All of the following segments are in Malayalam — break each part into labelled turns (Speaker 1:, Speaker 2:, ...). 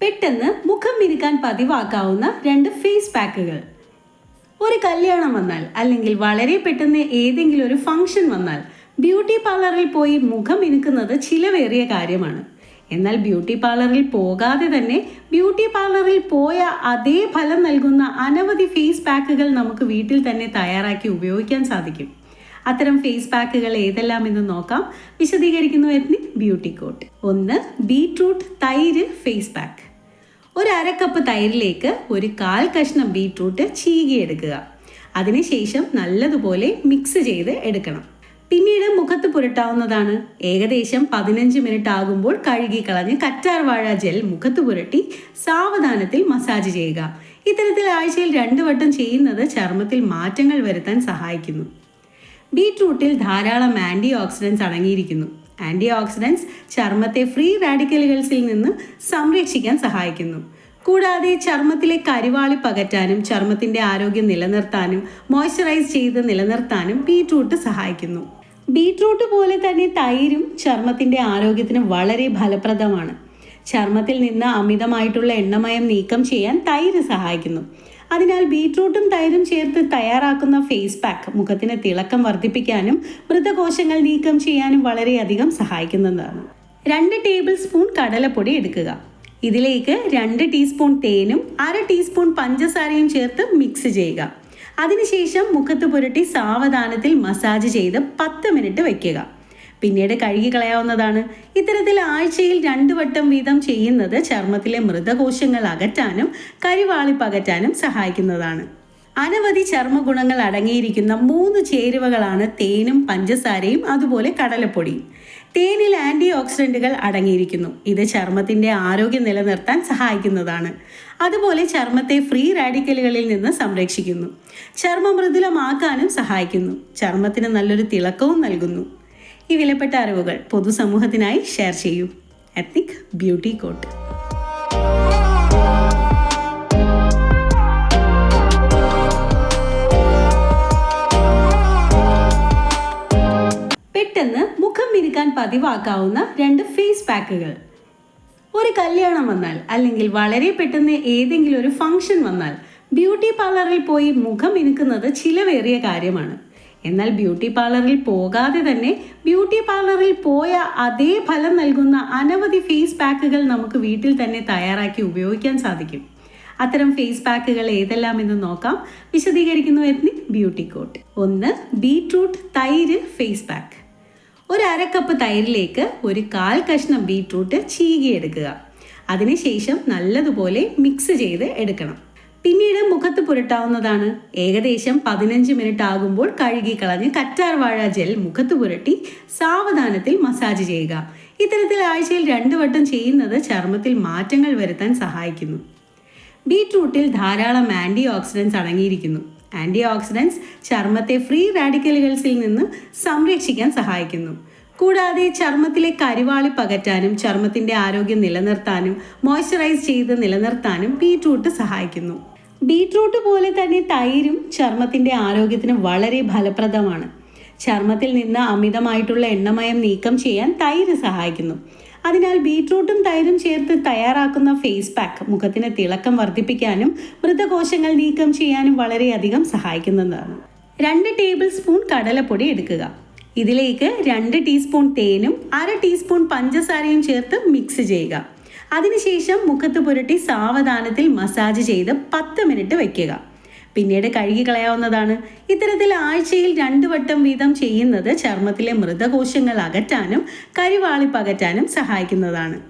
Speaker 1: പെട്ടെന്ന് മുഖം മിനുക്കാൻ പതിവാക്കാവുന്ന രണ്ട് ഫേസ് പാക്കുകൾ ഒരു കല്യാണം വന്നാൽ അല്ലെങ്കിൽ വളരെ പെട്ടെന്ന് ഏതെങ്കിലും ഒരു ഫംഗ്ഷൻ വന്നാൽ ബ്യൂട്ടി പാർലറിൽ പോയി മുഖം മിനുക്കുന്നത് ചിലവേറിയ കാര്യമാണ്. എന്നാൽ ബ്യൂട്ടി പാർലറിൽ പോകാതെ തന്നെ ബ്യൂട്ടി പാർലറിൽ പോയ അതേ ഫലം നൽകുന്ന അനവധി ഫേസ് പാക്കുകൾ നമുക്ക് വീട്ടിൽ തന്നെ തയ്യാറാക്കി ഉപയോഗിക്കാൻ സാധിക്കും. അത്തരം ഫേസ് പാക്കുകൾ ഏതെല്ലാം എന്ന് നോക്കാം. വിശദീകരിക്കുന്നു എത്നിക് ബ്യൂട്ടി കോട്ട് ഒന്ന് ബീട്രൂട്ട് തൈര് ഫേസ് പാക്ക് ഒരു അര കപ്പ് തൈരിലേക്ക് ഒരു കാൽ കഷ്ണം ബീട്രൂട്ട് ചീകിയെടുക്കുക അതിനുശേഷം നല്ലതുപോലെ മിക്സ് ചെയ്ത് എടുക്കണം. പിന്നീട് മുഖത്ത് പുരട്ടാവുന്നതാണ്. ഏകദേശം പതിനഞ്ച് മിനിറ്റ് ആകുമ്പോൾ കഴുകി കളഞ്ഞ് കറ്റാർ വാഴ ജെൽ മുഖത്ത് പുരട്ടി സാവധാനത്തിൽ മസാജ് ചെയ്യുക. ഇത്തരത്തിൽ ആഴ്ചയിൽ രണ്ടു വട്ടം ചെയ്യുന്നത് ചർമ്മത്തിൽ മാറ്റങ്ങൾ വരുത്താൻ സഹായിക്കുന്നു. ബീട്രൂട്ടിൽ ധാരാളം ആന്റി ഓക്സിഡൻസ് അടങ്ങിയിരിക്കുന്നു. ആന്റി ഓക്സിഡൻസ് ചർമ്മത്തെ ഫ്രീ റാഡിക്കലുകൾസിൽ നിന്ന് സംരക്ഷിക്കാൻ സഹായിക്കുന്നു. കൂടാതെ ചർമ്മത്തിലെ കരിവാളി പകറ്റാനും ചർമ്മത്തിന്റെ ആരോഗ്യം നിലനിർത്താനും മോയ്സ്ചറൈസ് ചെയ്ത് നിലനിർത്താനും ബീട്രൂട്ട് സഹായിക്കുന്നു. ബീട്രൂട്ട് പോലെ തന്നെ തൈരും ചർമ്മത്തിന്റെ ആരോഗ്യത്തിന് വളരെ ഫലപ്രദമാണ്. ചർമ്മത്തിൽ നിന്ന് അമിതമായിട്ടുള്ള എണ്ണമയം നീക്കം ചെയ്യാൻ തൈര് സഹായിക്കുന്നു. അതിനാൽ ബീട്രൂട്ടും തൈരും ചേർത്ത് തയ്യാറാക്കുന്ന ഫേസ് പാക്ക് മുഖത്തിന് തിളക്കം വർദ്ധിപ്പിക്കാനും മൃതകോശങ്ങൾ നീക്കം ചെയ്യാനും വളരെയധികം സഹായിക്കുന്നതാണ്. രണ്ട് ടേബിൾ സ്പൂൺ കടലപ്പൊടി എടുക്കുക. ഇതിലേക്ക് രണ്ട് ടീസ്പൂൺ തേനും അര ടീസ്പൂൺ പഞ്ചസാരയും ചേർത്ത് മിക്സ് ചെയ്യുക. അതിനുശേഷം മുഖത്ത് പുരട്ടി സാവധാനത്തിൽ മസാജ് ചെയ്ത് പത്ത് മിനിറ്റ് വയ്ക്കുക പിന്നീട് കഴുകി കളയാവുന്നതാണ്. ഇത്തരത്തിൽ ആഴ്ചയിൽ രണ്ടു വട്ടം വീതം ചെയ്യുന്നത് ചർമ്മത്തിലെ മൃതകോശങ്ങൾ അകറ്റാനും കരിവാളി പകറ്റാനും സഹായിക്കുന്നതാണ്. അനവധി ചർമ്മ ഗുണങ്ങൾ അടങ്ങിയിരിക്കുന്ന മൂന്ന് ചേരുവകളാണ് തേനും പഞ്ചസാരയും അതുപോലെ കടലപ്പൊടിയും. തേനിൽ ആന്റി ഓക്സിഡന്റുകൾ അടങ്ങിയിരിക്കുന്നു. ഇത് ചർമ്മത്തിന്റെ ആരോഗ്യം നിലനിർത്താൻ സഹായിക്കുന്നതാണ്. അതുപോലെ ചർമ്മത്തെ ഫ്രീ റാഡിക്കലുകളിൽ നിന്ന് സംരക്ഷിക്കുന്നു. ചർമ്മം മൃദുലമാക്കാനും സഹായിക്കുന്നു. ചർമ്മത്തിന് നല്ലൊരു തിളക്കവും നൽകുന്നു. ഈ വിലപ്പെട്ട അറിവുകൾ പൊതുസമൂഹത്തിനായി ഷെയർ ചെയ്യൂ. Ethnic Beauty Code. മുഖം മിനുക്കാൻ പതിവാക്കാവുന്ന രണ്ട് ഫേസ് പാക്കുകൾ ഒരു കല്യാണം വന്നാൽ അല്ലെങ്കിൽ വളരെ പെട്ടെന്ന് ഏതെങ്കിലും ഒരു ഫംഗ്ഷൻ വന്നാൽ ബ്യൂട്ടി പാർലറിൽ പോയി മുഖം മിനുക്കുന്നത് ചിലവേറിയ കാര്യമാണ്. എന്നാൽ ബ്യൂട്ടി പാർലറിൽ പോകാതെ തന്നെ ബ്യൂട്ടി പാർലറിൽ പോയ അതേ ഫലം നൽകുന്ന അനവധി ഫേസ് പാക്കുകൾ നമുക്ക് വീട്ടിൽ തന്നെ തയ്യാറാക്കി ഉപയോഗിക്കാൻ സാധിക്കും. അത്തരം ഫേസ് പാക്കുകൾ ഏതെല്ലാം എന്ന് നോക്കാം. വിശദീകരിക്കുന്നു എത്തി ബ്യൂട്ടി കോട്ട് ഒന്ന് ബീട്രൂട്ട് തൈര് ഫേസ് പാക്ക് ഒരു അരക്കപ്പ് കപ്പ് തൈരിലേക്ക് ഒരു കാൽ കഷ്ണം ബീട്രൂട്ട് ചീകിയെടുക്കുക. അതിനുശേഷം നല്ലതുപോലെ മിക്സ് ചെയ്ത് എടുക്കണം. പിന്നീട് മുഖത്ത് പുരട്ടാവുന്നതാണ്. ഏകദേശം പതിനഞ്ച് മിനിറ്റ് ആകുമ്പോൾ കഴുകി കളഞ്ഞ് കറ്റാർ വാഴ ജെൽ മുഖത്ത് പുരട്ടി സാവധാനത്തിൽ മസാജ് ചെയ്യുക. ഇത്തരത്തിൽ ആഴ്ചയിൽ രണ്ടു വട്ടം ചെയ്യുന്നത് ചർമ്മത്തിൽ മാറ്റങ്ങൾ വരുത്താൻ സഹായിക്കുന്നു. ബീട്രൂട്ടിൽ ധാരാളം ആന്റി ഓക്സിഡൻസ് അടങ്ങിയിരിക്കുന്നു. ആന്റി ഓക്സിഡൻസ് ചർമ്മത്തെ ഫ്രീ റാഡിക്കലുകൾസിൽ നിന്ന് സംരക്ഷിക്കാൻ സഹായിക്കുന്നു. കൂടാതെ ചർമ്മത്തിലെ കരിവാളി പകറ്റാനും ചർമ്മത്തിന്റെ ആരോഗ്യം നിലനിർത്താനും മോയ്സ്ചറൈസ് ചെയ്ത് നിലനിർത്താനും ബീട്രൂട്ട് സഹായിക്കുന്നു. ബീട്രൂട്ട് പോലെ തന്നെ തൈരും ചർമ്മത്തിന്റെ ആരോഗ്യത്തിന് വളരെ ഫലപ്രദമാണ്. ചർമ്മത്തിൽ നിന്ന് അമിതമായിട്ടുള്ള എണ്ണമയം നീക്കം ചെയ്യാൻ തൈര് സഹായിക്കുന്നു. അതിനാൽ ബീട്രൂട്ടും തൈരും ചേർത്ത് തയ്യാറാക്കുന്ന ഫേസ് പാക്ക് മുഖത്തിന് തിളക്കം വർദ്ധിപ്പിക്കാനും മൃതകോശങ്ങൾ നീക്കം ചെയ്യാനും വളരെയധികം സഹായിക്കുന്നതാണ്. രണ്ട് ടേബിൾ സ്പൂൺ കടലപ്പൊടി എടുക്കുക. ഇതിലേക്ക് രണ്ട് ടീസ്പൂൺ തേനും അര ടീസ്പൂൺ പഞ്ചസാരയും ചേർത്ത് മിക്സ് ചെയ്യുക. അതിനുശേഷം മുഖത്ത് പുരട്ടി സാവധാനത്തിൽ മസാജ് ചെയ്ത് പത്ത് മിനിറ്റ് വയ്ക്കുക പിന്നീട് കഴുകി കളയാവുന്നതാണ് ഇത്തരത്തിൽ ആഴ്ചയിൽ രണ്ടു വട്ടം വീതം ചെയ്യുന്നത് ചർമ്മത്തിലെ മൃതകോശങ്ങൾ അകറ്റാനും കരിവാളി പകറ്റാനും സഹായിക്കുന്നതാണ്.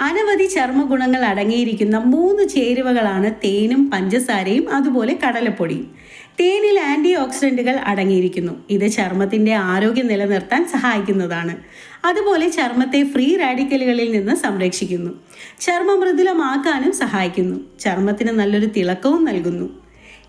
Speaker 1: അനവധി ചർമ്മ ഗുണങ്ങൾ അടങ്ങിയിരിക്കുന്ന മൂന്ന് ചേരുവകളാണ് തേനും പഞ്ചസാരയും അതുപോലെ കടലപ്പൊടിയും. തേനിൽ ആന്റി ഓക്സിഡന്റുകൾ അടങ്ങിയിരിക്കുന്നു. ഇത് ചർമ്മത്തിന്റെ ആരോഗ്യം നിലനിർത്താൻ സഹായിക്കുന്നതാണ്. അതുപോലെ ചർമ്മത്തെ ഫ്രീ റാഡിക്കലുകളിൽ നിന്ന് സംരക്ഷിക്കുന്നു. ചർമ്മ മൃദുലമാക്കാനും സഹായിക്കുന്നു. ചർമ്മത്തിന് നല്ലൊരു തിളക്കവും നൽകുന്നു.